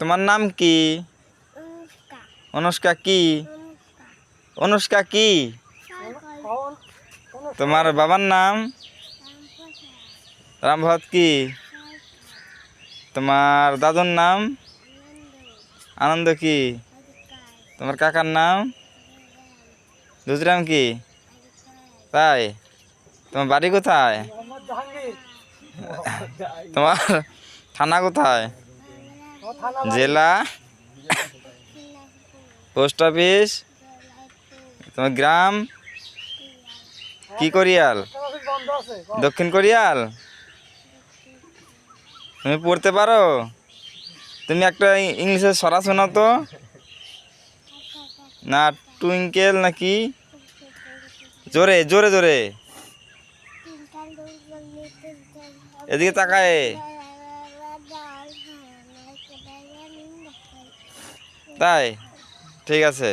তোমার নাম কি? অনুষ্কা। কি? অনুষ্কা। কি? তোমার বাবার নাম? রামভদ কি? তোমার দাদুর নাম? আনন্দ। কি? তোমার কাকার নাম? দুজরাম কি? তাই? তোমার বাড়ি কোথায়? তোমার থানা কোথায়? জেলা? Post office? তোমার গ্রাম? কি কোরিয়াল? দক্ষিণ কোরিয়াল? তুমি পড়তে পারো? তুমি একটা ইংলিশে সরা শোনাও তো। না, টুইঙ্কেল নাকি? জোরে জোরে জোরে। এদিকে তাকায়। তাই? ঠিক আছে।